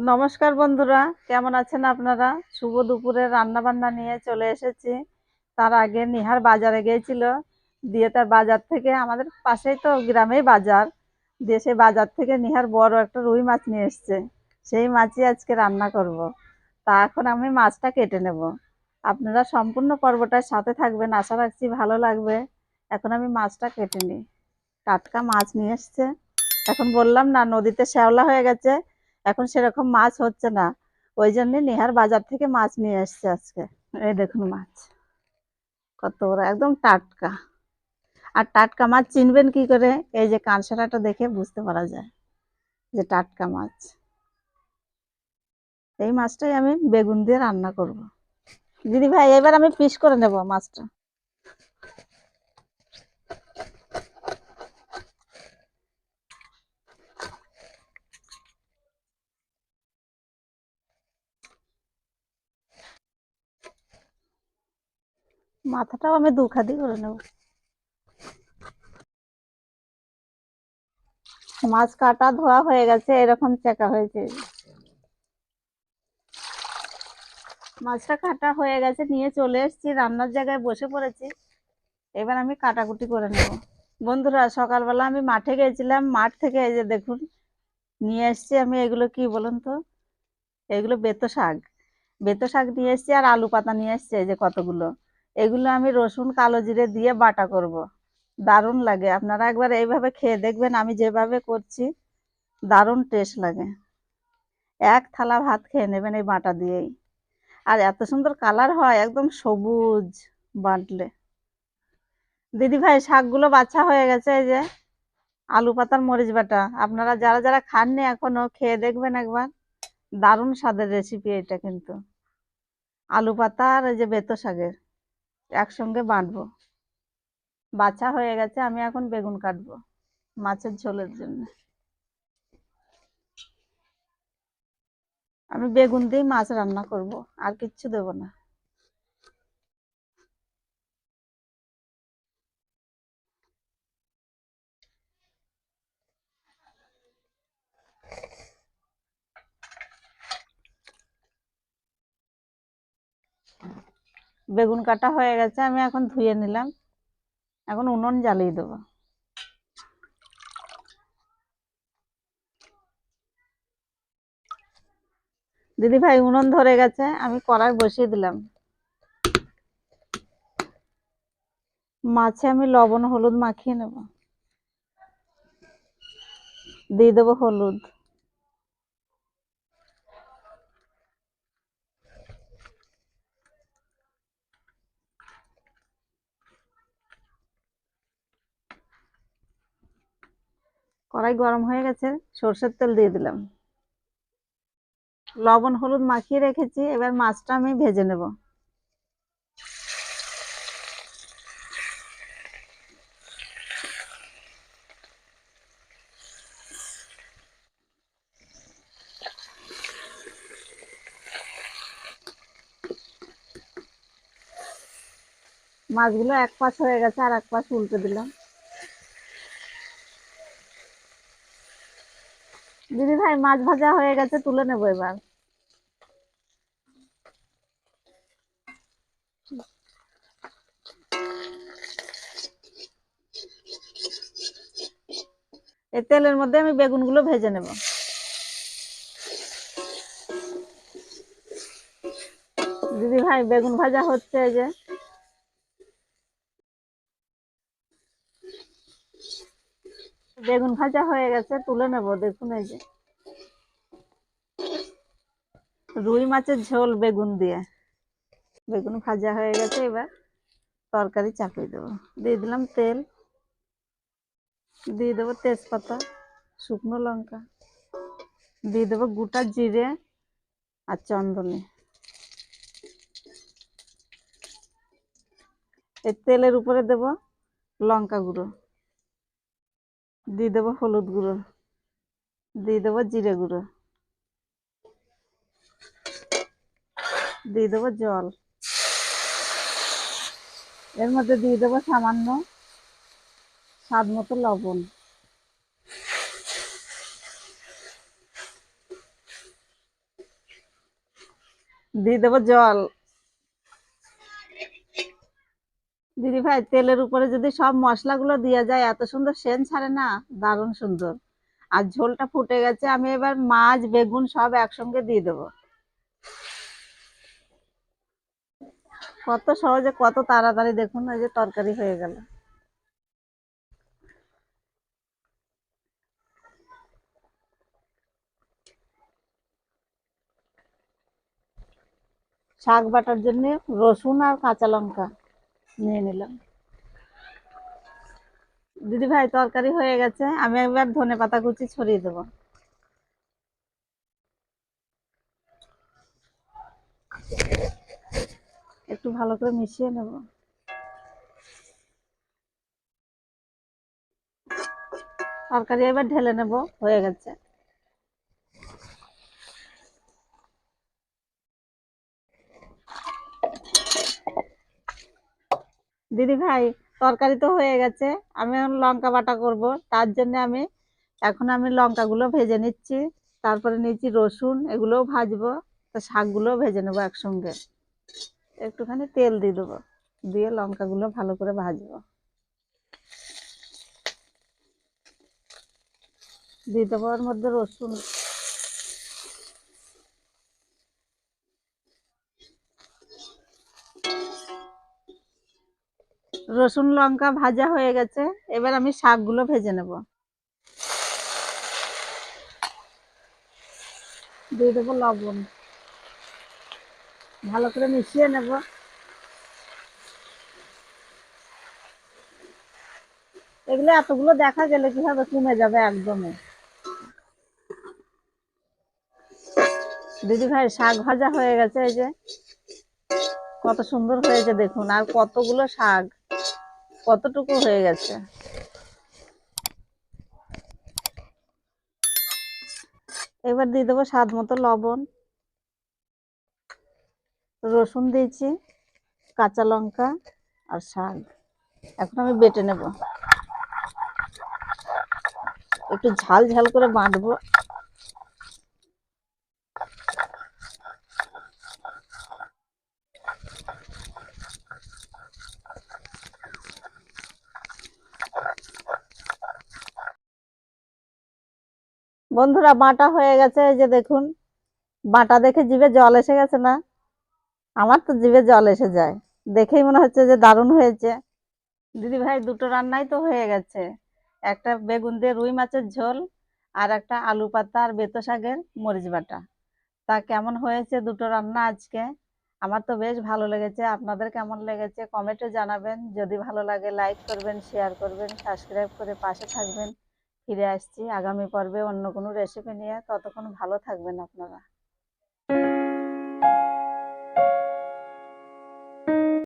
নমস্কার বন্ধুরা, কেমন আছেন আপনারা? শুভ দুপুরে রান্না বান্না নিয়ে চলে এসেছি। তার আগে নিহার বাজারে গিয়েছিল। দিয়ে তার বাজার থেকে আমাদের পাশেই তো গ্রামেই বাজার। দিয়ে সেই বাজার থেকে নিহার বড় একটা রুই মাছ নিয়ে এসছে। সেই মাছই আজকে রান্না করব। তা এখন আমি মাছটা কেটে নেব। আপনারা সম্পূর্ণ পর্বটার সাথে থাকবেন, আশা রাখছি ভালো লাগবে। এখন আমি মাছটা কেটে নিই। টাটকা মাছ নিয়ে এসছে। এখন বললাম না, নদীতে শ্যাওলা হয়ে গেছে। এখন সেরকম মাছ হচ্ছে না। ওই জন্য নেহার বাজার থেকে মাছ নিয়ে এসছে আজকে। এই দেখুন মাছ। কত বড়, একদম টাটকা। আর টাটকা মাছ চিনবেন কি করে? এই যে কাঁচরাটা দেখে বুঝতে পারা যায় যে টাটকা মাছ। এই মাছটাই আমি বেগুন দিয়ে রান্না করব। দিদি ভাই, এবার আমি পিস করে নেব মাছটা। মাথাটাও আমি দু খাদি করে নেব। মাছ কাটা ধোয়া হয়ে গেছে, এরকম চেকা হয়েছে। মাছটা কাটা হয়ে গেছে, নিয়ে চলে এসেছি, রান্নার জায়গায় বসে পড়েছি। এবার আমি কাটাকুটি করে নেব। বন্ধুরা, সকালবেলা আমি মাঠে গেছিলাম, মাঠ থেকে এই যে দেখুন, নিয়ে এসছি আমি এগুলো কি বলুন তো? এগুলো বেতো শাক। বেতো শাক নিয়ে এসছি আর আলু পাতা নিয়ে এসছি, এই যে কতগুলো। এগুলো আমি রসুন, কালো জিরে দিয়ে বাটা করব। দারুণ লাগে। আপনারা একবার এইভাবে খেয়ে দেখবেন, আমি যেভাবে করছি, দারুণ টেস্ট লাগে। এক থালা ভাত খেয়ে নেবেন এই বাটা দিয়েই। আর এত সুন্দর কালার হয়, একদম সবুজ বাটলে। দিদি ভাই, শাকগুলো বাছা হয়ে গেছে এই যে। আলু পাতার মরিচ বাটা। আপনারা যারা যারা খাননি এখনও, খেয়ে দেখবেন একবার। দারুণ স্বাদের রেসিপি এটা কিন্তু। আলু পাতা আর এই যে বেতো শাকের। একসঙ্গে বাঁটবো বাছা হয়ে গেছে, আমি এখন বেগুন কাটবো মাছের ঝোলের জন্য। আমি বেগুন দিয়ে মাছ রান্না করব, আর কিচ্ছু দেব না। বেগুন কাটা হয়ে গেছে, আমি এখন ধুয়ে নিলাম। এখন উনুন জ্বালিয়ে দেবো। দিদি ভাই, উনুন ধরে গেছে, আমি কড়াই বসিয়ে দিলাম। মাছে আমি লবণ, হলুদ মাখিয়ে নেব। দিয়ে দেবো হলুদ। কড়াই গরম হয়ে গেছে, সর্ষের তেল দিয়ে দিলাম। লবণ হলুদ মাখিয়ে রেখেছি, এবার মাছটা আমি ভেজে নেব। মাছগুলো এক পাশ হয়ে গেছে, আর এক পাশ উল্টে দিলাম। দিদি ভাই, মাছ ভাজা হয়ে গেছে, তুলে নেব এবার। এই তেলের মধ্যে আমি বেগুনগুলো ভেজে নেব। দিদি ভাই, বেগুন ভাজা হচ্ছে এই যে। বেগুন ভাজা হয়ে গেছে, তুলে নেব, দেখুন এই যে। রুই মাছের ঝোল বেগুন দিয়ে। বেগুন ভাজা হয়ে গেছে, এবার তরকারি চাপিয়ে দেবো। দিয়ে দিলাম তেল, দিয়ে দেবো তেজপাতা, শুকনো লঙ্কা, দিয়ে দেবো গোটা জিরে আর চন্দনে। এই তেলের উপরে দেব লঙ্কা গুঁড়ো, দিয়ে দেবো হলুদ গুঁড়ো, দিয়ে দেবো জিরে গুঁড়ো। দিয়ে দেবো জল। এর মধ্যে দিয়ে দেবো সামান্য স্বাদ মতো লবণ। দিয়ে দেবো জল। দিদি ভাই, তেলের উপরে যদি সব মশলাগুলো দেওয়া যায়, এত সুন্দর সেন্ট ছাড়ে না? দারুণ সুন্দর। আর ঝোলটা ফুটে গেছে, আমি এবার মাছ, বেগুন সব একসঙ্গে দিয়ে দেবো। কত সহজে, কত তাড়াতাড়ি দেখুন, ওই যে তরকারি হয়ে গেল। শাক বাটার জন্য রসুন আর কাঁচা লঙ্কা নিয়ে নিলাম। দিদি ভাই, তরকারি হয়ে গেছে, আমি একবার ধনে পাতা কুচি ছড়িয়ে দেবো একটু ভালো করে মিশিয়ে নেব। তরকারি এবার ঢেলে নেব, হয়ে গেছে। দিদি ভাই, তরকারি তো হয়ে গেছে, আমি এখন লঙ্কা বাটা করব, তার জন্য আমি, এখন আমি লঙ্কাগুলো ভেজে নিচ্ছি, তারপরে নিচ্ছি রসুন, এগুলোও ভাজবো, তা শাকগুলোও ভেজে নেব একসঙ্গে। একটুখানি তেল দিয়ে দেবো। দিয়ে লঙ্কাগুলো ভালো করে ভাজবো। দিয়ে দেবো ওর মধ্যে রসুন। রসুন, লঙ্কা ভাজা হয়ে গেছে। এবার আমি শাকগুলো ভেজে নেব। দিয়ে দেবো লবণ। ভালো করে মিশিয়ে নেব। এগুলো এতগুলো দেখা গেলে কি হবে কমে যাবে একদমই দিদি ভাই, শাক ভাজা হয়ে গেছে এই যে। কত সুন্দর হয়েছে দেখুন, আর কতগুলো শাক, কতটুকু হয়ে গেছে। এবার দিয়ে দেবো স্বাদ মতো লবণ। রসুন দিয়েছি, কাঁচা লঙ্কা আর শাক। এখন আমি বেটে নেব। একটু ঝাল ঝাল করে বাঁধবো। বন্ধুরা, বাটা হয়ে গেছে যে দেখুন। বাটা দেখে জিভে জল এসে গেছে না? আমার তো জিভে জল এসে যায়। দেখেই মনে হচ্ছে যে দারুণ হয়েছে। দিদি ভাই, দুটো রান্নাই তো হয়ে গেছে। একটা বেগুন দিয়ে রুই মাছের ঝোল আর একটা আলু পাতা আর বেতো শাকের মরিচ বাটা। তা কেমন হয়েছে দুটো রান্না আজকে? আমার তো বেশ ভালো লেগেছে। আপনাদের কেমন লেগেছে? কমেন্টে জানাবেন। যদি ভালো লাগে, লাইক করবেন, শেয়ার করবেন, সাবস্ক্রাইব করে পাশে থাকবেন। ফিরে আসছি আগামী পর্বে অন্য কোনো রেসিপি নিয়ে। ততক্ষণ ভালো থাকবেন আপনারা।